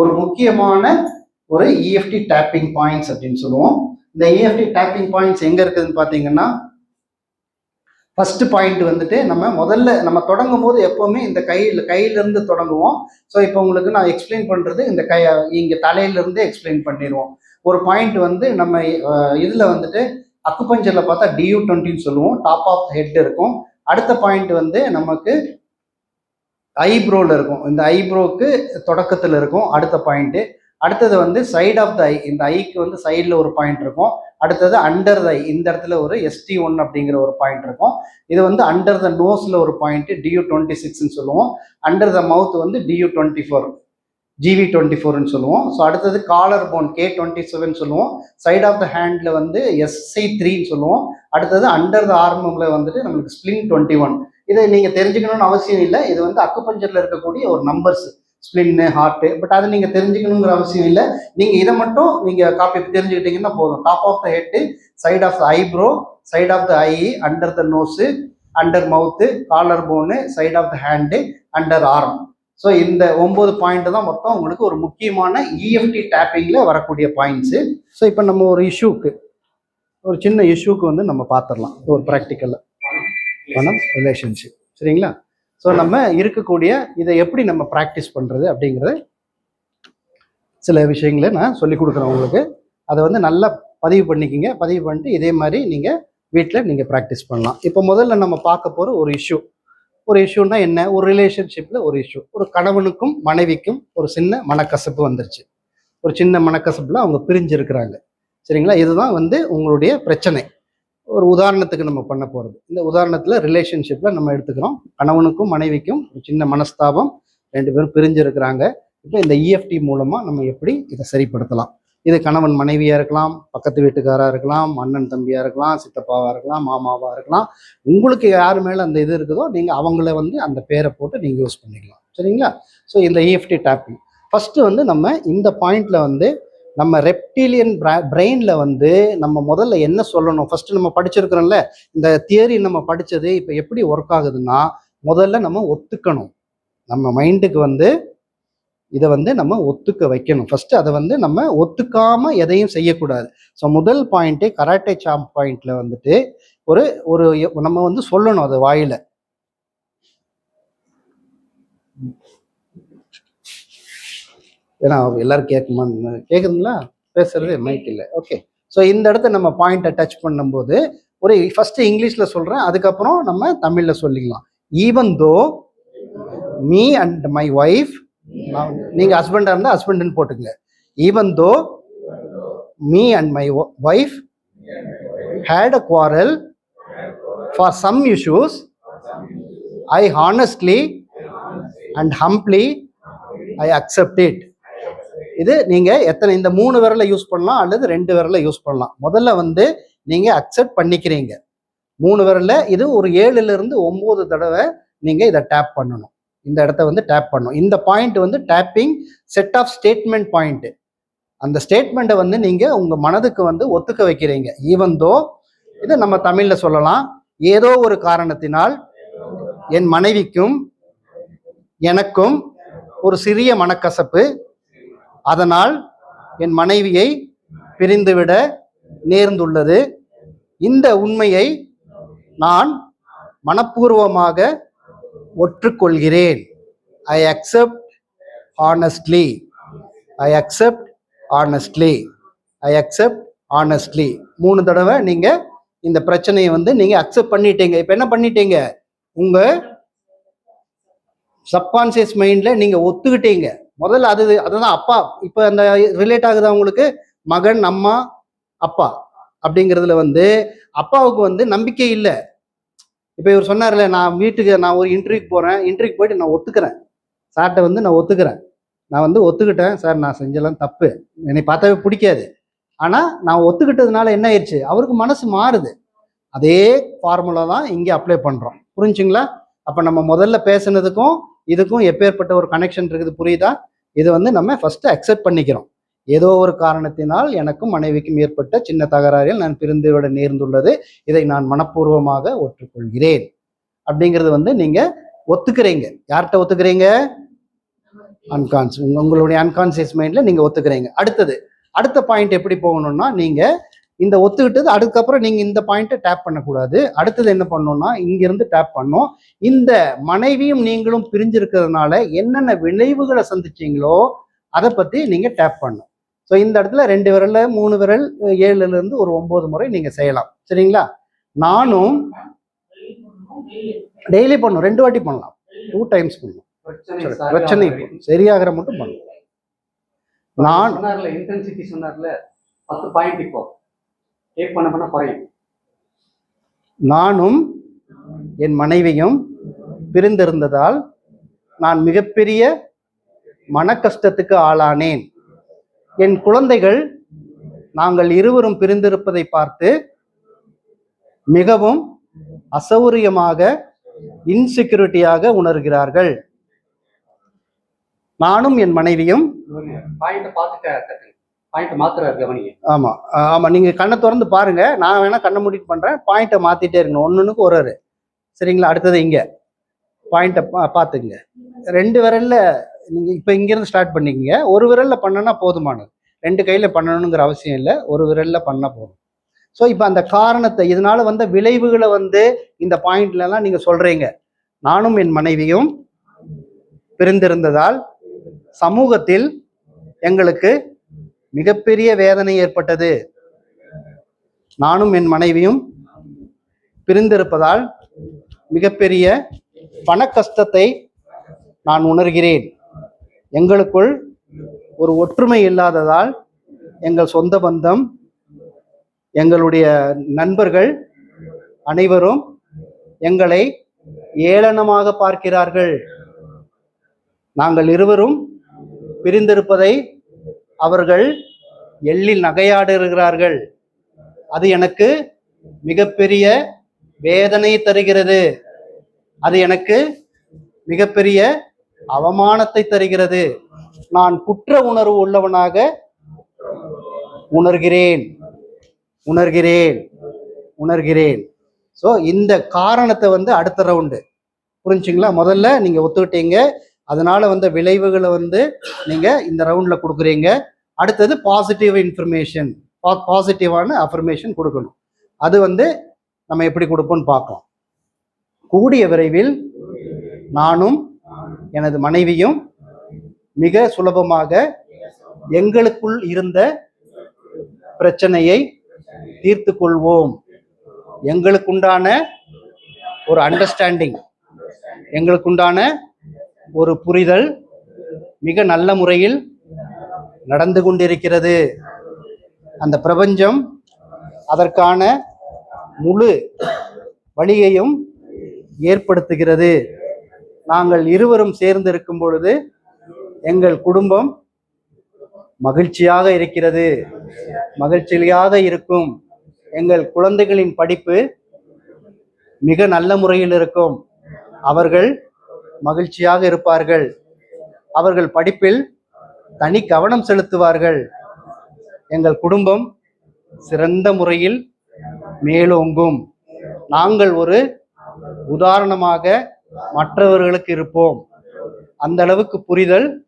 ஒரு முக்கியமான ஒரு இஎஃப்டி டேப்பிங் பாயிண்ட்ஸ் அப்படின்னு சொல்லுவோம். இந்த இஎஃப்டி டேப்பிங் பாயிண்ட்ஸ் எங்க இருக்குதுன்னு பார்த்தீங்கன்னா ஃபர்ஸ்ட் பாயிண்ட் வந்துட்டு நம்ம முதல்ல நம்ம தொடங்கும் போது எப்பவுமே இந்த கையில் கையிலிருந்து தொடங்குவோம். ஸோ இப்போ உங்களுக்கு நான் எக்ஸ்பிளைன் பண்ணுறது இந்த கை இங்கே தலையிலேருந்து எக்ஸ்பிளைன் பண்ணிடுவோம். ஒரு பாயிண்ட் வந்து நம்ம இதில் வந்துட்டு அக்குபஞ்சரில் பார்த்தா டியூ டுவெண்ட்டின்னு சொல்லுவோம். டாப் ஆஃப் ஹெட் இருக்கும். அடுத்த பாயிண்ட் வந்து நமக்கு ஐப்ரோவில் இருக்கும். இந்த ஐப்ரோவுக்கு தொடக்கத்தில் இருக்கும். அடுத்த பாயிண்ட்டு அடுத்தது வந்து சைட் ஆஃப் த ஐ இந்த ஐக்கு வந்து சைடில் ஒரு பாயிண்ட் இருக்கும். அடுத்தது அண்டர் த ஐ இந்த இடத்துல ஒரு எஸ்டி ஒன் அப்படிங்கிற ஒரு பாயிண்ட் இருக்கும். இது வந்து அண்டர் த நோஸில் ஒரு பாயிண்ட்டு டியூ டுவெண்ட்டி சிக்ஸ்ன்னு சொல்லுவோம். அண்டர் த மவுத் வந்து DU twenty four GV twenty ஃபோர்னு சொல்லுவோம். ஸோ அடுத்தது collar bone K twenty seven சொல்லுவோம். சைட் ஆஃப் த ஹேண்டில் வந்து எஸ்ஐ த்ரீன்னு சொல்லுவோம். அடுத்தது அண்டர் த ஆர்மில் வந்துட்டு நம்மளுக்கு ஸ்ப்ளிங் டுவெண்ட்டி ஒன் இதை நீங்கள் தெரிஞ்சுக்கணும்னு அவசியம் இல்லை. இது வந்து அக்குபஞ்சரில் இருக்கக்கூடிய ஒரு நம்பர்ஸ் ஸ்ப்ளின்னு ஹார்ட்டு பட் அதை நீங்கள் தெரிஞ்சுக்கணுங்கிற அவசியம் இல்லை. நீங்கள் இதை மட்டும் நீங்கள் காப்பி தெரிஞ்சுக்கிட்டீங்கன்னா போதும். Top of the head side of the eyebrow side of the eye under the nose under mouth collar bone side of the hand under arm so இந்த ஒம்பது பாயிண்ட் தான் மொத்தம் உங்களுக்கு ஒரு முக்கியமான இஎஃப்டி டேப்பிங்கில் வரக்கூடிய பாயிண்ட்ஸு ஸோ இப்போ நம்ம ஒரு இஷ்யூக்கு ஒரு சின்ன இஷ்யூக்கு வந்து நம்ம பார்த்துடலாம். ஒரு ப்ராக்டிக்கலில் பணம் ரிலேஷன்ஷிப் சரிங்களா? ஸோ நம்ம இருக்கக்கூடிய இதை எப்படி நம்ம ப்ராக்டிஸ் பண்ணுறது அப்படிங்கிறத சில விஷயங்களை நான் சொல்லி கொடுக்குறேன் உங்களுக்கு. அதை வந்து நல்லா பதிவு பண்ணிக்கிங்க. பதிவு பண்ணிட்டு இதே மாதிரி நீங்கள் வீட்டில் நீங்கள் ப்ராக்டிஸ் பண்ணலாம். இப்போ முதல்ல நம்ம பார்க்க போகிற ஒரு இஷ்யூ ஒரு இஷ்யூனா என்ன? ஒரு ரிலேஷன்ஷிப்பில் ஒரு இஷ்யூ ஒரு கணவனுக்கும் மனைவிக்கும் ஒரு சின்ன மனக்கசப்பு வந்துருச்சு. ஒரு சின்ன மனக்கசப்பில் அவங்க பிரிஞ்சு இருக்கிறாங்க சரிங்களா? இதுதான் வந்து உங்களுடைய பிரச்சனை. ஒரு உதாரணத்துக்கு நம்ம பண்ண போகிறது இந்த உதாரணத்தில் ரிலேஷன்ஷிப்பில் நம்ம எடுத்துக்கிறோம். கணவனுக்கும் மனைவிக்கும் ஒரு சின்ன மனஸ்தாபம். ரெண்டு பேரும் பிரிஞ்சிருக்கிறாங்க. இப்போ இந்த இஎஃப்டி மூலமாக நம்ம எப்படி இதை சரிப்படுத்தலாம்? இது கணவன் மனைவியாக இருக்கலாம் பக்கத்து வீட்டுக்காராக இருக்கலாம் அண்ணன் தம்பியாக இருக்கலாம் சித்தப்பாவாக இருக்கலாம் மாமாவாக இருக்கலாம். உங்களுக்கு யார் மேலே அந்த இது இருக்குதோ நீங்கள் அவங்கள வந்து அந்த பேரை போட்டு நீங்கள் யூஸ் பண்ணிக்கலாம். சரிங்களா? ஸோ இந்த இஎஃப்டி டேப்பிங் ஃபஸ்ட்டு வந்து நம்ம இந்த பாயிண்டில் வந்து நம்ம ரெப்டீலியன் பிரெயினில் வந்து நம்ம முதல்ல என்ன சொல்லணும்? ஃபர்ஸ்ட் நம்ம படிச்சிருக்கிறோம்ல இந்த தியரி நம்ம படித்தது இப்போ எப்படி ஒர்க் ஆகுதுன்னா முதல்ல நம்ம ஒத்துக்கணும். நம்ம மைண்டுக்கு வந்து இதை வந்து நம்ம ஒத்துக்க வைக்கணும். ஃபர்ஸ்ட் அதை வந்து நம்ம ஒத்துக்காம எதையும் செய்யக்கூடாது. ஸோ முதல் பாயிண்ட்டே கராட்டே சாம்ப் பாயிண்ட்ல வந்துட்டு ஒரு ஒரு நம்ம வந்து சொல்லணும் அது வாயில. ஏன்னா எல்லாரும் கேட்குமா? கேட்குதுங்களா பேசுறது மைக் இல்லை. ஓகே ஸோ இந்த இடத்த நம்ம பாயிண்ட்டை டச் பண்ணும்போது ஒரு ஃபர்ஸ்ட் இங்கிலீஷில் சொல்கிறேன் அதுக்கப்புறம் நம்ம தமிழில் சொல்லிக்கலாம். Even though me and my wife நீங்கள் ஹஸ்பண்டாக இருந்தால் ஹஸ்பண்டுன்னு போட்டுங்க even though me and my wife had a quarrel for some issues, I honestly and humbly I accept it. இது நீங்க எத்தனை இந்த மூணு விரலை யூஸ் பண்ணலாம் அல்லது ரெண்டு விரலை யூஸ் பண்ணலாம். முதல்ல வந்து நீங்க அக்செப்ட் பண்ணிக்கிறீங்க. மூணு விரல்ல இது ஒரு ஏழுல இருந்து ஒன்பது தடவை நீங்க இதை டேப் பண்ணணும். இந்த இடத்த வந்து டேப் பண்ணணும். இந்த பாயிண்ட் வந்து tapping set of statement point அந்த ஸ்டேட்மெண்ட்டை வந்து நீங்க உங்க மனதுக்கு வந்து ஒத்துக்க வைக்கிறீங்க. ஈவன் தோ இதை நம்ம தமிழ்ல சொல்லலாம் ஏதோ ஒரு காரணத்தினால் என் மனைவிக்கும் எனக்கும் ஒரு சிறிய மனக்கசப்பு அதனால் என் மனைவியை பிரிந்துவிட நேர்ந்துள்ளது. இந்த உண்மையை நான் மனப்பூர்வமாக ஒற்றுக்கொள்கிறேன். I accept honestly I accept honestly I accept honestly மூணு தடவை நீங்கள் இந்த பிரச்சனையை வந்து நீங்கள் அக்செப்ட் பண்ணிட்டீங்க. இப்போ என்ன பண்ணிட்டீங்க? உங்கள் சப்கான்சியஸ் மைண்டில் நீங்கள் ஒத்துக்கிட்டீங்க. முதல்ல அது அதுதான் அப்பா. இப்போ அந்த ரிலேட் ஆகுது அவங்களுக்கு மகன் அம்மா அப்பா அப்படிங்கிறதுல வந்து அப்பாவுக்கு வந்து நம்பிக்கை இல்லை. இப்போ இவர் சொன்னார்ல நான் வீட்டுக்கு நான் ஒரு இன்டர்வியூக்கு போகிறேன் இன்டர்வியூக்கு போயிட்டு நான் ஒத்துக்கிறேன். சார்ட்ட வந்து நான் ஒத்துக்கிறேன். நான் வந்து ஒத்துக்கிட்டேன். சார் நான் செஞ்செல்லாம் தப்பு. என்னை பார்த்தாவே பிடிக்காது. ஆனால் நான் ஒத்துக்கிட்டதுனால என்ன ஆயிடுச்சு அவருக்கு மனசு மாறுது. அதே ஃபார்முலா தான் இங்கே அப்ளை பண்ணுறோம் புரிஞ்சுங்களா? அப்போ நம்ம முதல்ல பேசுனதுக்கும் இதுக்கும் எப்பேற்பட்ட ஒரு கனெக்ஷன் இருக்குது புரியுதா? இது வந்து நம்ம ஃபர்ஸ்ட் அக்செப்ட் பண்ணிக்கிறோம். ஏதோ ஒரு காரணத்தினால் எனக்கும் மனைவிக்கும் ஏற்பட்ட சின்ன தகராறில் நான் பிரிந்து விட நேர்ந்துள்ளது. இதை நான் மனப்பூர்வமாக ஒற்றுக்கொள்கிறேன். அப்படிங்கிறது வந்து நீங்க ஒத்துக்கிறீங்க. யார்கிட்ட ஒத்துக்கிறீங்க? அன்கான்ஸ் உங்களுடைய அன்கான்சியஸ் மைண்டில் நீங்கள் ஒத்துக்கிறீங்க. அடுத்தது அடுத்த பாயிண்ட் எப்படி போகணும்னா நீங்கள் இந்த ஒத்துக்கிட்டது அதுக்கப்புறம் நீங்கள் இந்த பாயிண்ட்டை டேப் பண்ணக்கூடாது. அடுத்தது என்ன பண்ணணும்னா இங்கிருந்து டேப் பண்ணோம் இந்த மனைவியும் நீங்களும் பிரிஞ்சிருக்கிறதுனால என்னென்ன விளைவுகளை சந்திச்சீங்களோ அதை பற்றி நீங்கள் டேப் பண்ணணும். ஸோ இந்த இடத்துல ரெண்டு விரல்ல மூணு விரல் ஏழுல இருந்து ஒரு ஒன்பது முறை நீங்கள் செய்யலாம். சரிங்களா? நானும் டெய்லி பண்ணணும். ரெண்டு வாட்டி பண்ணலாம். டூ டைம்ஸ் பண்ணணும். பிரச்சனை சரியாகிற மட்டும் பண்ணணும். நான் இன்டென்சிட்டி சொன்னார்ல. பத்து பாயிண்ட் இப்போ. டேக் பண்ண பண்ண குறையும். நானும் என் மனைவியும் பிரிந்திருந்ததால் நான் மிகப்பெரிய மன கஷ்டத்துக்கு ஆளானேன். என் குழந்தைகள் நாங்கள் இருவரும் பிரிந்திருப்பதை பார்த்து மிகவும் அசௌரியமாக இன்செக்யூரிட்டியாக உணர்கிறார்கள். நானும் என் மனைவியும் பாயிண்ட் மாத்துறாரு கவனிங்க. ஆமா. ஆமா நீங்க கண்ணை திறந்து பாருங்க. நான் வேணா கண்ணை மூடிட்டு பண்றேன். பாயிண்ட்டை மாத்திட்டே இருக்கணும் ஒண்ணுக்கு ஒரு ஒரு. சரிங்களா? அடுத்தது இங்க. பாயிண்ட்டை பார்த்துங்க ரெண்டு விரல்ல நீங்க இப்ப இங்கிருந்து ஸ்டார்ட் பண்ணிக்கங்க. ஒரு விரல்ல பண்ணனா போதுமானது. ரெண்டு கையில பண்ணணுங்கிற அவசியம் இல்லை. ஒரு விரல்ல பண்ணா போதும். ஸோ இப்போ அந்த காரணத்தை இதனால வந்த விளைவுகளை வந்து இந்த பாயிண்ட்லலாம் நீங்க சொல்றீங்க. நானும் என் மனைவியும் பிரிந்திருந்ததால் சமூகத்தில் எங்களுக்கு மிகப்பெரிய வேதனை ஏற்பட்டது. நானும் என் மனைவியும் பிரிந்திருப்பதால் மிகப்பெரிய பண கஷ்டத்தை நான் உணர்கிறேன். எங்களுக்குள் ஒரு ஒற்றுமை இல்லாததால் எங்கள் சொந்த பந்தம் எங்களுடைய நண்பர்கள் அனைவரும் எங்களை ஏளனமாக பார்க்கிறார்கள். நாங்கள் இருவரும் பிரிந்திருப்பதை அவர்கள் எள்ளில் நகையாடுகிறார்கள் அது எனக்கு மிகப்பெரிய வேதனை தருகிறது. அது எனக்கு மிகப்பெரிய அவமானத்தை தருகிறது. நான் குற்ற உணர்வு உள்ளவனாக உணர்கிறேன். உணர்கிறேன். உணர்கிறேன். ஸோ இந்த காரணத்தை வந்து அடுத்த ரவுண்டு புரிஞ்சுங்களா? முதல்ல நீங்க ஒத்துக்கிட்டீங்க. அதனால வந்த விளைவுகளை வந்து நீங்க இந்த ரவுண்ட்ல கொடுக்குறீங்க. அடுத்தது பாசிட்டிவ் இன்ஃபர்மேஷன் பா பாசிட்டிவான அஃபர்மேஷன் கொடுக்கணும். அது வந்து நம்ம எப்படி கொடுப்போம்னு பார்க்கலாம். கூடிய விரைவில் நானும் எனது மனைவியும் மிக சுலபமாக எங்களுக்குள் இருந்த பிரச்சனையை தீர்த்து கொள்வோம். எங்களுக்குண்டான ஒரு அண்டர்ஸ்டாண்டிங் எங்களுக்குண்டான ஒரு புரிதல் மிக நல்ல முறையில் நடந்து கொண்டிருக்கிறது. அந்த பிரபஞ்சம் அதற்கான முழு வழியையும் ஏற்படுத்துகிறது. நாங்கள் இருவரும் சேர்ந்து இருக்கும் பொழுது எங்கள் குடும்பம் மகிழ்ச்சியாக இருக்கிறது. மகிழ்ச்சியாக இருக்கும். எங்கள் குழந்தைகளின் படிப்பு மிக நல்ல முறையில் இருக்கும். அவர்கள் மகிழ்ச்சியாக இருப்பார்கள். அவர்கள் படிப்பில் தனி கவனம் செலுத்துவார்கள். எங்கள் குடும்பம் சிறந்த முறையில் மேலோங்கும். நாங்கள் ஒரு உதாரணமாக மற்றவர்களுக்கு இருப்போம். அந்த அளவுக்கு புரிதல்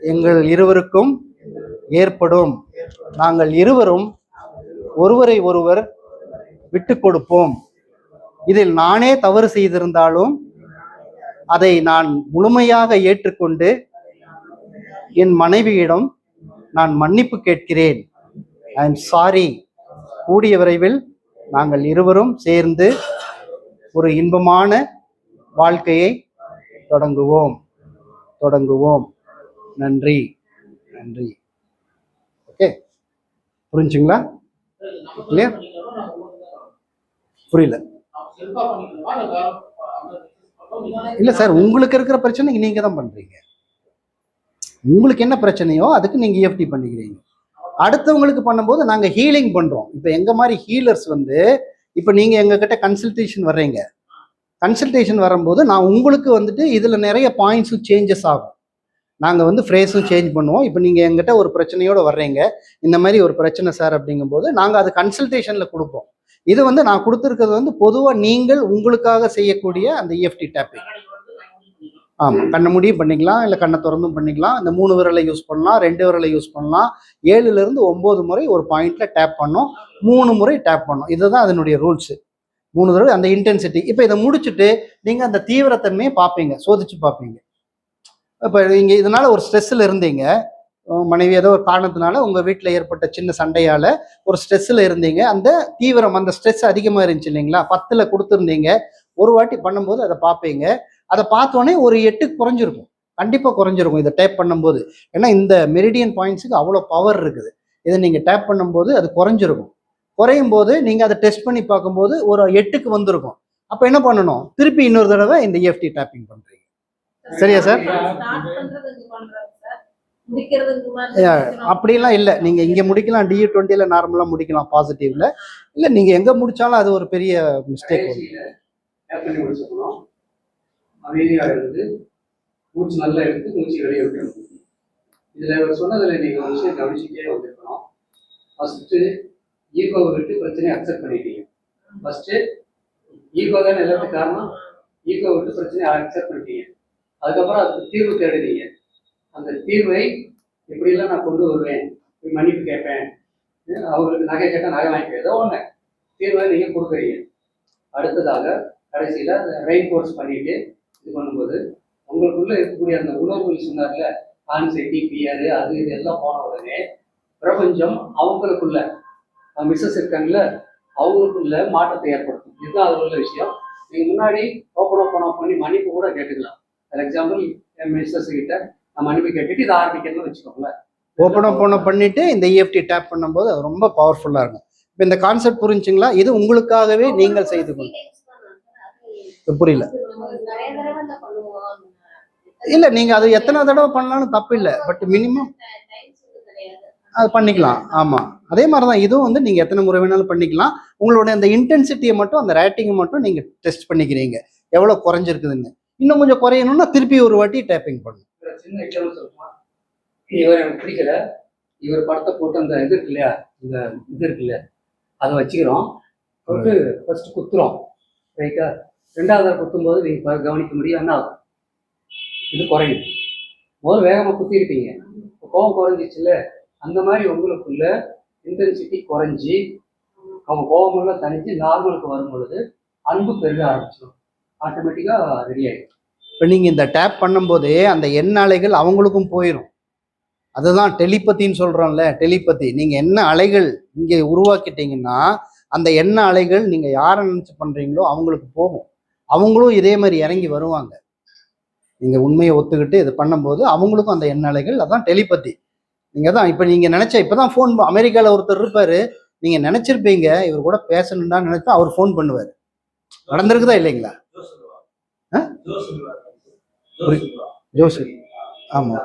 எங்கள் இருவருக்கும் ஏற்படும். நாங்கள் இருவரும் ஒருவரை ஒருவர் விட்டு கொடுப்போம். இதில் நானே தவறு செய்திருந்தாலும் அதை நான் முழுமையாக ஏற்றுக்கொண்டு என் மனைவியிடம் நான் மன்னிப்பு கேட்கிறேன். ஐ எம் சாரி கூடிய விரைவில் நாங்கள் இருவரும் சேர்ந்து ஒரு இன்பமான வாழ்க்கையை தொடங்குவோம். தொடங்குவோம். நன்றி. நன்றி. ஓகே புரிஞ்சுங்களா? கிளியர் புரியல. இல்ல சார் உங்களுக்கு இருக்கிற பிரச்சனை நீங்க தான் பண்றீங்க. உங்களுக்கு என்ன பிரச்சனையோ அதுக்கு நீங்கள் இஎஃப்டி பண்ணிக்கிறீங்க. அடுத்தவங்களுக்கு பண்ணும்போது நாங்கள் ஹீலிங் பண்ணுறோம் இப்போ எங்கள் மாதிரி ஹீலர்ஸ் வந்து இப்போ நீங்கள் எங்ககிட்ட கன்சல்டேஷன் வர்றீங்க. கன்சல்டேஷன் வரும்போது நான் உங்களுக்கு வந்துட்டு இதில் நிறைய பாயிண்ட்ஸும் சேஞ்சஸ் ஆகும். நாங்கள் வந்து ஃப்ரேஸும் சேஞ்ச் பண்ணுவோம். இப்போ நீங்கள் எங்கிட்ட ஒரு பிரச்சனையோடு வர்றீங்க. இந்த மாதிரி ஒரு பிரச்சனை சார் அப்படிங்கும்போது நாங்கள் அது கன்சல்டேஷனில் கொடுப்போம். இது வந்து நான் கொடுத்துருக்கிறது வந்து பொதுவாக நீங்கள் உங்களுக்காக செய்யக்கூடிய அந்த இஎஃப்டி டேப்பிங் ஆமாம் கண்ணை முடியும் பண்ணிக்கலாம் இல்லை கண்ணை திறந்தும் பண்ணிக்கலாம். இந்த மூணு விரலை யூஸ் பண்ணலாம் ரெண்டு விரலை யூஸ் பண்ணலாம். ஏழுல இருந்து ஒம்பது முறை ஒரு பாயிண்ட்ல டேப் பண்ணோம். மூணு முறை டேப் பண்ணோம். இதுதான் அதனுடைய ரூல்ஸ் மூணு தடவை அந்த இன்டென்சிட்டி இப்போ இதை முடிச்சுட்டு நீங்கள் அந்த தீவிரத்தன்மையை பார்ப்பீங்க சோதிச்சு பார்ப்பீங்க. இப்போ நீங்கள் இதனால ஒரு ஸ்ட்ரெஸ்ஸில் இருந்தீங்க. மனைவி ஏதோ ஒரு காரணத்தினால உங்கள் வீட்டில் ஏற்பட்ட சின்ன சண்டையால் ஒரு ஸ்ட்ரெஸ்ஸில் இருந்தீங்க. அந்த தீவிரம் அந்த ஸ்ட்ரெஸ் அதிகமாக இருந்துச்சு இல்லைங்களா? பத்தில் கொடுத்துருந்தீங்க. ஒரு வாட்டி பண்ணும்போது அதை பார்ப்பீங்க. அதை பார்த்தோன்னே ஒரு எட்டு குறைஞ்சிருக்கும். கண்டிப்பாக குறைஞ்சிருக்கும் இதை டேப் பண்ணும்போது. ஏன்னா இந்த மெரிடியன் பாயிண்ட்ஸுக்கு அவ்வளோ பவர் இருக்குது. இதை நீங்கள் டேப் பண்ணும்போது அது குறைஞ்சிருக்கும். குறையும் போது நீங்கள் அதை டெஸ்ட் பண்ணி பார்க்கும்போது ஒரு எட்டுக்கு வந்திருக்கும். அப்போ என்ன பண்ணணும்? திருப்பி இன்னொரு தடவை இந்த இஎஃப்டி டேப்பிங் பண்ணுறீங்க சரியா சார் அப்படிலாம் இல்லை. நீங்கள் இங்கே முடிக்கலாம் டிஇ டுவெண்ட்டியில் நார்மலாக முடிக்கலாம் பாசிட்டிவ்ல இல்லை நீங்கள் எங்கே முடித்தாலும் அது ஒரு பெரிய மிஸ்டேக் வரும் கடைசியில டேப் பண்ணி முடிச்சுக்கணும் அமைதியாக இருந்து மூச்சு நல்லா எடுத்து மூச்சு வெளியே விட்டுணும் இதில் இவர் சொன்னதில் நீங்கள் ஒரு விஷயம் கவனிச்சுட்டே வந்துருக்கணும். ஃபஸ்ட்டு ஈகோவை விட்டு பிரச்சனையை அக்செப்ட் பண்ணிட்டீங்க. ஃபஸ்ட்டு ஈகோ தானே எல்லாத்துக்கும் காரணம்? ஈகோ விட்டு பிரச்சனையை அக்செப்ட் பண்ணிட்டீங்க. அதுக்கப்புறம் அதுக்கு தீர்வு தேடுறீங்க அந்த தீர்வை எப்படிலாம் நான் கொண்டு வருவேன்? மன்னிப்பு கேட்பேன். அவங்களுக்கு நகை கேட்டால் நகை வாங்கிக்க ஏதோ ஒன்று தீர்வை நீங்கள் கொடுக்குறீங்க. அடுத்ததாக கடைசியில் ரெயின் கோர்ஸ் பண்ணிட்டு இது பண்ணும்போது உங்களுக்குள்ள இருக்கக்கூடிய அந்த உணர்வுகள் சொன்னார்ல ஆன்சைட்டி ஃபியர் அது இது எல்லாம் போன உடனே பிரபஞ்சம் அவங்களுக்குள்ள மிஸ்ஸஸ் இருக்காங்கல்ல அவங்களுக்குள்ள மாற்றத்தை ஏற்படுத்தும். இதுதான் அதில் உள்ள விஷயம். நீங்கள் முன்னாடி ஓப்பன் ஓப்பன் பண்ணி மன்னிப்பு கூட கேட்டுக்கலாம். ஃபார் எக்ஸாம்பிள் என் மிஸ்ஸஸ் கிட்ட நான் மன்னிப்பு கேட்டுட்டு இதை ஆரம்பிக்கணும்னு வச்சுக்கோங்களேன். ஓப்பன் ஓப்பன் பண்ணிட்டு இந்த இஎஃப்டி டேப் பண்ணும்போது அது ரொம்ப பவர்ஃபுல்லாக இருக்கும். இப்போ இந்த கான்செப்ட் புரிஞ்சுங்களா? இது உங்களுக்காகவே நீங்கள் செய்து கொள்ள புரியல. இல்லை நீங்கள் அது எத்தனை தடவை பண்ணாலும் தப்பு இல்லை பட் மினிமம் அது பண்ணிக்கலாம். ஆமாம் அதே மாதிரி தான் இதுவும் வந்து நீங்கள் எத்தனை முறை வேணாலும் பண்ணிக்கலாம். உங்களுடைய அந்த இன்டென்சிட்டியை மட்டும் அந்த ரேட்டிங்கை மட்டும் நீங்கள் டெஸ்ட் பண்ணிக்கிறீங்க. எவ்வளோ குறைஞ்சிருக்குதுன்னு. இன்னும் கொஞ்சம் குறையணும்னா திருப்பி ஒரு வாட்டி டேப்பிங் பண்ணணும் ஒரு சின்ன எக்ஸாம்பிள் சொல்லுமா? இவர் எனக்கு பிடிக்கல. இவர் படத்தை போட்டு அந்த இது இருக்கு இல்லையா? இந்த இது இருக்கு இல்லையா? அதை வச்சுக்கிறோம். போட்டு ஃபர்ஸ்ட் குத்துறோம். ரைட்டா ரெண்டாவது தடவை குத்தும்போது நீங்கள் கவனிக்க முடியும் என்ன ஆகும்? இது குறையும். முதல்ல வேகமாக குத்திருப்பீங்க. இப்போ கோபம் குறைஞ்சிச்சுல அந்த மாதிரி உங்களுக்குள்ள இன்டென்சிட்டி குறைஞ்சி அவங்க கோபமெல்லாம் தனிச்சு நார்மலுக்கு வரும் பொழுது அன்பு பெருக ஆரம்பிச்சிடும். ஆட்டோமேட்டிக்காக ரெடி ஆகிடும் இப்போ நீங்கள் இந்த டேப் பண்ணும்போதே அந்த எண்ண அலைகள் அவங்களுக்கும் போயிடும் அதுதான் டெலிபத்தின்னு சொல்கிறோம்ல டெலிபத்தி. நீங்கள் என்ன அலைகள் இங்கே உருவாக்கிட்டீங்கன்னா அந்த எண்ண அலைகள் நீங்கள் யாரை நினச்சி பண்ணுறீங்களோ அவங்களுக்கு போகும். அவங்களும் இதே மாதிரி இறங்கி வருவாங்க. நீங்கள் உண்மையை ஒத்துக்கிட்டு இது பண்ணும்போது அவங்களுக்கும் அந்த எண்ண அலைகள் அதான் டெலிபதி. நீங்கள் தான் இப்போ நீங்கள் நினச்ச இப்போ தான் ஃபோன் அமெரிக்காவில் ஒருத்தர் இருப்பார். நீங்கள் நினச்சிருப்பீங்க இவர் கூட பேசணும்னா நினச்சா அவர் ஃபோன் பண்ணுவார். நடந்திருக்குதா இல்லைங்களா? ஆ? ஜோசி ஆமாம்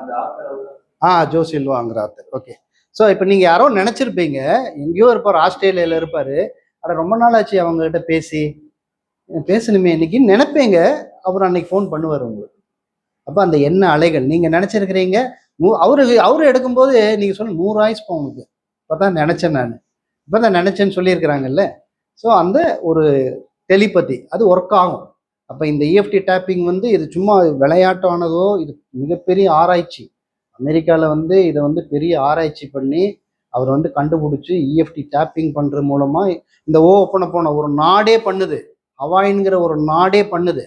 ஆ ஜோ சில்வாங்கிற ஆத்தர். ஓகே. ஸோ இப்போ நீங்கள் யாரோ நினச்சிருப்பீங்க எங்கேயோ இருப்பார் ஆஸ்திரேலியாவில் இருப்பார். ஆனால் ரொம்ப நாள் ஆச்சு அவங்ககிட்ட பேசி. பேசணுமே இன்னைக்கு. நினைப்பேங்க. அவர் அன்னைக்கு ஃபோன் பண்ணுவார் உங்களுக்கு அப்போ அந்த என்ன அலைகள் நீங்கள் நினச்சிருக்கிறீங்க. நூ அவரு அவரு எடுக்கும்போது நீங்கள் சொல்ல நூறு ஆயுஸ் போகும் உங்களுக்கு. இப்போ தான் நினச்சேன் நான். இப்போ தான் நினச்சேன்னு சொல்லியிருக்கிறாங்கல்ல. ஸோ அந்த ஒரு டெலிபதி அது ஒர்க் ஆகும். அப்போ இந்த இஎஃப்டி டேப்பிங் வந்து இது சும்மா விளையாட்டானதோ இது மிகப்பெரிய ஆராய்ச்சி. அமெரிக்காவில் வந்து இதை வந்து பெரிய ஆராய்ச்சி பண்ணி அவர் வந்து கண்டுபிடிச்சி இஎஃப்டி டேப்பிங் பண்ணுறது மூலமாக இந்த ஓ ஓப்பனை போன ஒரு நாடே பண்ணுது. ஹவாயின்கிற ஒரு நாடே பண்ணுது.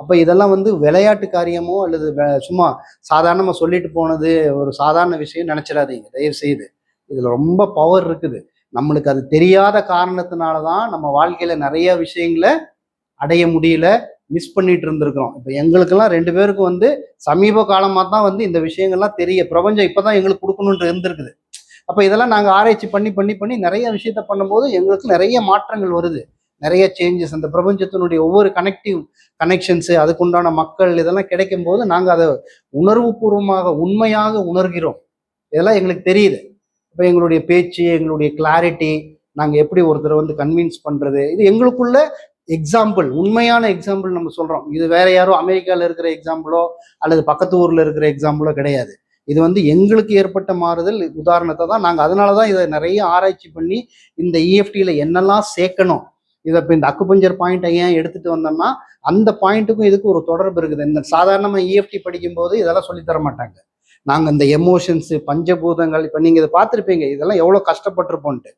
அப்போ இதெல்லாம் வந்து விளையாட்டு காரியமோ அல்லது வே- சும்மா சாதாரணமாக சொல்லிட்டு போனது ஒரு சாதாரண விஷயம் நினச்சிடாதீங்க. தயவு செய்து இதில் ரொம்ப பவர் இருக்குது. நம்மளுக்கு அது தெரியாத காரணத்தினால தான் நம்ம வாழ்க்கையில் நிறைய விஷயங்களை அடைய முடியல மிஸ் பண்ணிட்டு இருந்திருக்கிறோம். இப்போ எங்களுக்கெல்லாம் ரெண்டு பேருக்கும் வந்து சமீப காலமாக தான் வந்து இந்த விஷயங்கள்லாம் தெரிய பிரபஞ்சம் இப்போ தான் எங்களுக்கு கொடுக்கணுன்ட்டு இருந்திருக்குது. அப்போ இதெல்லாம் நாங்கள் ஆராய்ச்சி பண்ணி பண்ணி பண்ணி நிறைய விஷயத்த பண்ணும்போது எங்களுக்கு நிறைய மாற்றங்கள் வருது. நிறைய சேஞ்சஸ் அந்த பிரபஞ்சத்தினுடைய ஒவ்வொரு கனெக்டிவ் கனெக்ஷன்ஸு அதுக்குண்டான மக்கள் இதெல்லாம் கிடைக்கும் போது நாங்கள் அதை உணர்வுபூர்வமாக உண்மையாக உணர்கிறோம். இதெல்லாம் எங்களுக்கு தெரியுது. இப்போ எங்களுடைய பேச்சு எங்களுடைய கிளாரிட்டி நாங்கள் எப்படி ஒருத்தரை வந்து கன்வின்ஸ் பண்ணுறது இது எங்களுக்குள்ள எக்ஸாம்பிள் உண்மையான எக்ஸாம்பிள் நம்ம சொல்கிறோம் இது வேற யாரோ அமெரிக்காவில் இருக்கிற எக்ஸாம்பிளோ அல்லது பக்கத்து ஊரில் இருக்கிற எக்ஸாம்பிளோ கிடையாது. இது வந்து எங்களுக்கு ஏற்பட்ட மாறுதல். உதாரணத்தை தான் நாங்கள் அதனால தான் இதை நிறைய ஆராய்ச்சி பண்ணி இந்த இஎஃப்டியில் என்னெல்லாம் சேர்க்கணும்? இதை இப்போ இந்த அக்குபஞ்சர் பாயிண்ட்டை ஏன் எடுத்துட்டு வந்தோம்னா அந்த பாயிண்ட்டுக்கும் இதுக்கும் ஒரு தொடர்பு இருக்குது. இந்த சாதாரணமாக இஎஃப்டி படிக்கும்போது இதெல்லாம் சொல்லித்தர மாட்டாங்க. நாங்கள் இந்த எமோஷன்ஸு பஞ்சபூதங்கள் இப்போ நீங்கள் இதை பார்த்துருப்பீங்க. இதெல்லாம் எவ்வளோ கஷ்டப்பட்டிருப்போன்ட்டு.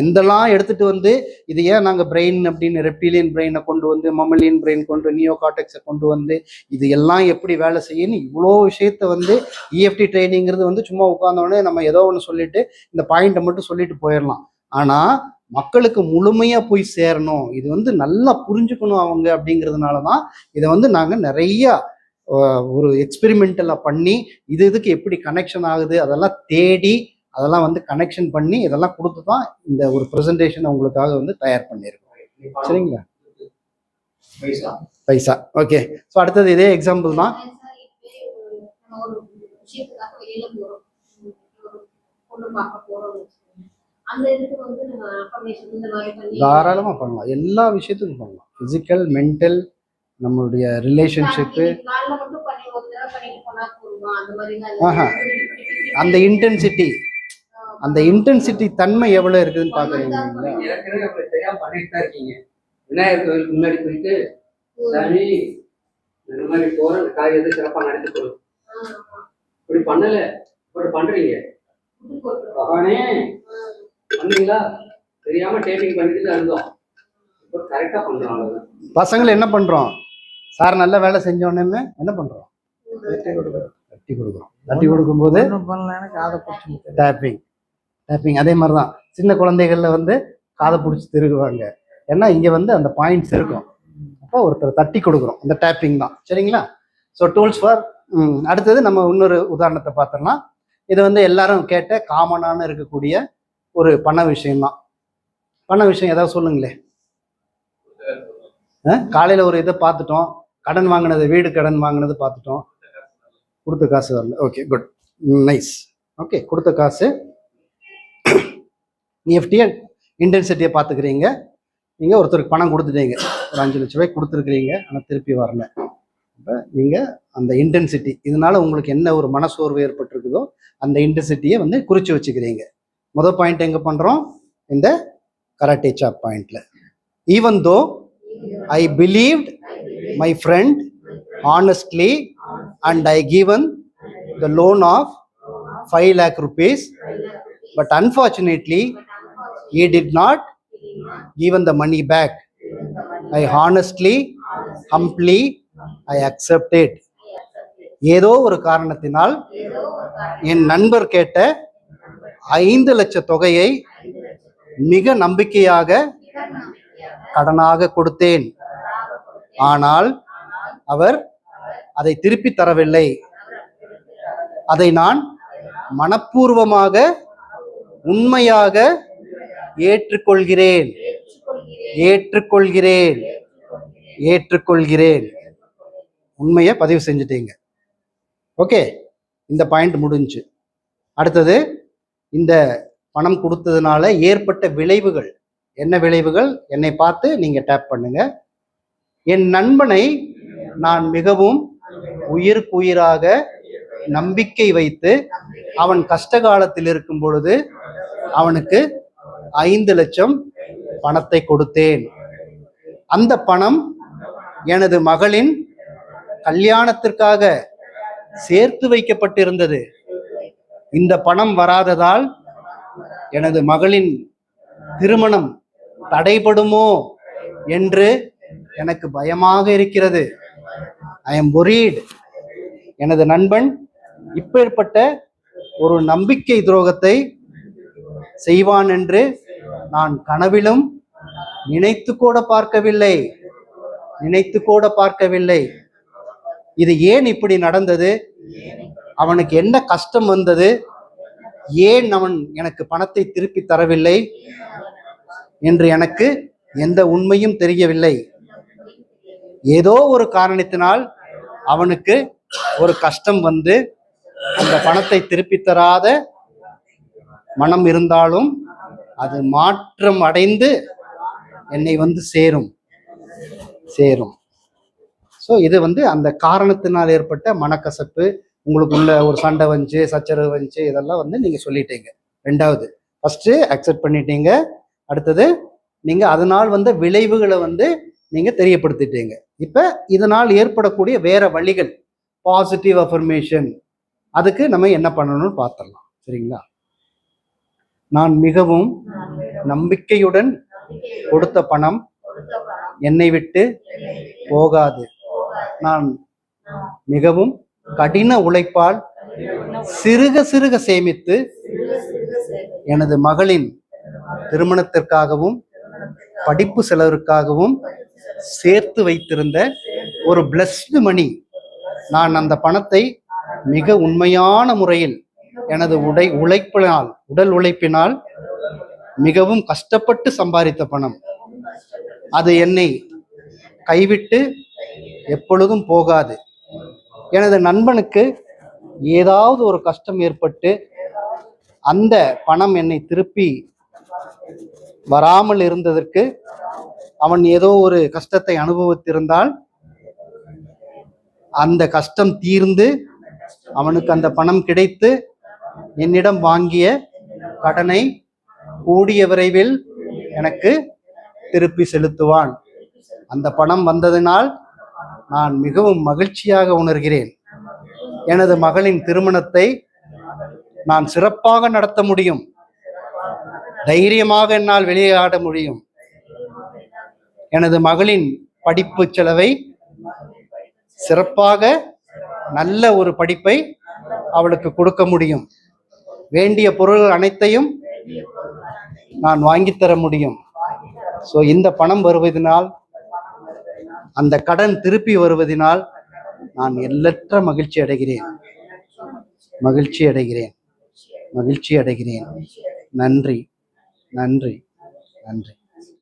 எந்தெல்லாம் எடுத்துட்டு வந்து இது ஏன் நாங்கள் பிரெயின் அப்படின்னு ரெப்டிலியன் பிரெயினை கொண்டு வந்து மமலியன் பிரெயின் கொண்டு நியோ காட்டெக்ஸை கொண்டு வந்து இது எல்லாம் எப்படி வேலை செய்யணும் இவ்வளோ விஷயத்த வந்து இஎஃப்டி ட்ரைனிங்கிறது வந்து சும்மா உட்காந்தோடனே நம்ம ஏதோ ஒன்று சொல்லிட்டு இந்த பாயிண்ட்டை மட்டும் சொல்லிட்டு போயிடலாம். ஆனால் மக்களுக்கு முழுமையாக போய் சேரணும். இது வந்து நல்லா புரிஞ்சுக்கணும் அவங்க அப்படிங்கிறதுனால தான் இதை வந்து நாங்கள் நிறைய ஒரு எக்ஸ்பெரிமெண்டலாக பண்ணி இது இதுக்கு எப்படி கனெக்ஷன் ஆகுது அதெல்லாம் தேடி அதெல்லாம் வந்து கனெக்ஷன் பண்ணி இதெல்லாம் கொடுத்து தான் இந்த ஒரு ப்ரெசன்டேஷன் உங்களுக்காக வந்து தயார் பண்ணியிருக்கோம். சரிங்களா? பைசா. பைசா. ஓகே. ஸோ அடுத்தது இதே எக்ஸாம்பிள் தான். சார் இப்பவே ஒரு நம்ம ஒரு விஷயத்துக்காக வெளியில போறோம். உம் ஒரு பொண்ணு பார்க்க தாராளமாக பண்ணலாம். எல்லா விஷயத்துக்கும் பண்ணலாம். ஃபிசிக்கல் மென்டல் நம்மளுடைய ரிலேஷன்ஷிப்பு இன்னைக்கு காலைல மட்டும் பண்ணி ஒரு தடவை பண்ணிட்டு போனா போதுமா? அந்த மாதிரி ஆஹா. அந்த இன்டென்சிட்டி அந்த இன்டென்சிட்டி தன்மை எவ்வளோ இருக்குதுன்னு பார்க்குறீங்க? நீங்க ஏற்கனவே அப்படி தெரியாம பண்ணிட்டு தான் இருக்கீங்க. விநாயகர் கோயிலுக்கு முன்னாடி போயிட்டு சாமி இந்த மாதிரி காரியத்தை இப்படி பண்ணல. இப்படி பண்றீங்க. பண்ணீங்களா தெரியாம டேப்பிங் பண்ணிட்டு இருந்தோம் இப்போ கரெக்டா பண்றோம். பசங்களை என்ன பண்ணுறோம் சார் நல்ல வேலை செஞ்சோடனே என்ன பண்ணுறோம் தட்டி கொடுக்குறோம். தட்டி கொடுக்கும்போது. டேப்பிங் டேப்பிங் அதே மாதிரி தான் சின்ன குழந்தைகள்ல வந்து காதை பிடிச்சி திருகுவாங்க. ஏன்னா இங்கே வந்து அந்த பாயிண்ட்ஸ் இருக்கும். அப்போ ஒருத்தர் தட்டி கொடுக்குறோம். அந்த டேப்பிங் தான். சரிங்களா? ஸோ டூல்ஸ் ஃபார் அடுத்தது நம்ம இன்னொரு உதாரணத்தை பார்த்துடலாம். இது வந்து எல்லாரும் கேட்ட காமனான இருக்கக்கூடிய ஒரு பண விஷயம்தான். பண விஷயம் ஏதாவது சொல்லுங்களே. காலையில் ஒரு இதை பார்த்துட்டோம். கடன் வாங்கினது வீடு கடன் வாங்கினது பார்த்துட்டோம். கொடுத்த காசு வரல. ஓகே குட் நைஸ் ஓகே கொடுத்த காசு. எஃப்டியை இன்டென்சிட்டியை பார்த்துக்கிறீங்க. நீங்கள் ஒருத்தருக்கு பணம் கொடுத்துட்டீங்க. ஒரு அஞ்சு லட்ச ரூபாய் கொடுத்துருக்குறீங்க. ஆனால் திருப்பி வரல. அப்போ நீங்கள் அந்த இன்டென்சிட்டி இதனால் உங்களுக்கு என்ன ஒரு மனசோர்வு ஏற்பட்டிருக்குதோ அந்த இன்டென்சிட்டியை வந்து குறித்து வச்சுக்கிறீங்க. முதல் பாயிண்ட் எங்கே பண்ணுறோம் இந்த கராட்டே சாப் பாயிண்டில் even though I believed my friend honestly and I given the loan of five lakh rupees but unfortunately he did not given the money back I honestly humbly I accepted ஏதோ ஒரு காரணத்தினால் என் நண்பர் கேட்ட ஐந்து லட்ச தொகையை மிக நம்பிக்கையாக கடனாக கொடுத்தேன். ஆனால் அவர் அதை திருப்பி தரவில்லை. அதை நான் மனப்பூர்வமாக உண்மையாக ஏற்றுக்கொள்கிறேன். ஏற்றுக்கொள்கிறேன். ஏற்றுக்கொள்கிறேன். உண்மையை பதிவு செஞ்சுட்டீங்க. ஓகே இந்த பாயிண்ட் முடிஞ்சு. அடுத்தது இந்த பணம் கொடுத்ததுனால ஏற்பட்ட விளைவுகள். என்ன விளைவுகள்? என்னை பார்த்து நீங்க டேப் பண்ணுங்க. என் நண்பனை நான் மிகவும் உயிருக்குயிராக நம்பிக்கை வைத்து அவன் கஷ்ட காலத்தில் இருக்கும் பொழுது அவனுக்கு ஐந்து லட்சம் பணத்தை கொடுத்தேன். அந்த பணம் எனது மகளின் கல்யாணத்திற்காக சேர்த்து வைக்கப்பட்டிருந்தது. இந்த பணம் வராததால் எனது மகளின் திருமணம் தடைபடுமோ என்று எனக்கு பயமாக இருக்கிறது. I am worried. எனது நண்பன் இப்பேற்பட்ட ஒரு நம்பிக்கை துரோகத்தை செய்வான் என்று நான் கனவிலும் நினைத்து கூட பார்க்கவில்லை. நினைத்து கூட பார்க்கவில்லை. இது ஏன் இப்படி நடந்தது? அவனுக்கு என்ன கஷ்டம் வந்தது ஏன் அவன் எனக்கு பணத்தை திருப்பி தரவில்லை? என்று எனக்கு எந்த உண்மையும் தெரியவில்லை. ஏதோ ஒரு காரணத்தினால் அவனுக்கு ஒரு கஷ்டம் வந்து அந்த பணத்தை திருப்பி தராத மனம் இருந்தாலும் அது மாற்றம் அடைந்து என்னை வந்து சேரும். சேரும். ஸோ இது வந்து அந்த காரணத்தினால் ஏற்பட்ட மனக்கசப்பு உங்களுக்குள்ள ஒரு சண்டை வந்துச்சு சச்சரவு வந்துச்சு இதெல்லாம் வந்து நீங்க சொல்லிட்டீங்க. ரெண்டாவது ஃபர்ஸ்ட் அக்செப்ட் பண்ணிட்டீங்க. அடுத்தது நீங்கள் அதனால் வந்த விளைவுகளை வந்து நீங்கள் தெரியப்படுத்திட்டீங்க. இப்போ இதனால் ஏற்படக்கூடிய வேற வழிகள் பாசிட்டிவ் அஃபர்மேஷன் அதுக்கு நம்ம என்ன பண்ணணும்னு பார்த்துடலாம். சரிங்களா? நான் மிகவும் நம்பிக்கையுடன் கொடுத்த பணம் என்னை விட்டு போகாது. நான் மிகவும் கடின உழைப்பால் சிறுக சிறுக சேமித்து எனது மகளின் திருமணத்திற்காகவும் படிப்பு செலவிற்காகவும் சேர்த்து வைத்திருந்த ஒரு பிளஸ்டு மணி நான் அந்த பணத்தை மிக உண்மையான முறையில் எனது உடை உழைப்பினால் உடல் உழைப்பினால் மிகவும் கஷ்டப்பட்டு சம்பாதித்த பணம். அது என்னை கைவிட்டு எப்பொழுதும் போகாது. எனது நண்பனுக்கு ஏதாவது ஒரு கஷ்டம் ஏற்பட்டு அந்த பணம் என்னை திருப்பி வராமல் இருந்ததற்கு அவன் ஏதோ ஒரு கஷ்டத்தை அனுபவித்திருந்தால் அந்த கஷ்டம் தீர்ந்து அவனுக்கு அந்த பணம் கிடைத்து என்னிடம் வாங்கிய கடனை கூடிய விரைவில் எனக்கு திருப்பி செலுத்துவான். அந்த பணம் வந்ததினால் நான் மிகவும் மகிழ்ச்சியாக உணர்கிறேன். எனது மகளின் திருமணத்தை நான் சிறப்பாக நடத்த முடியும். தைரியமாக என்னால் வெளியாட முடியும். எனது மகளின் படிப்பு செலவை சிறப்பாக நல்ல ஒரு படிப்பை அவளுக்கு கொடுக்க முடியும். வேண்டிய பொருள்கள் அனைத்தையும் நான் வாங்கித்தர முடியும். ஸோ இந்த பணம் வருவதனால் அந்த கடன் திருப்பி வருவதனால் நான் எல்லற்ற மகிழ்ச்சி அடைகிறேன். மகிழ்ச்சி அடைகிறேன். மகிழ்ச்சி அடைகிறேன். நன்றி. நன்றி. நன்றி.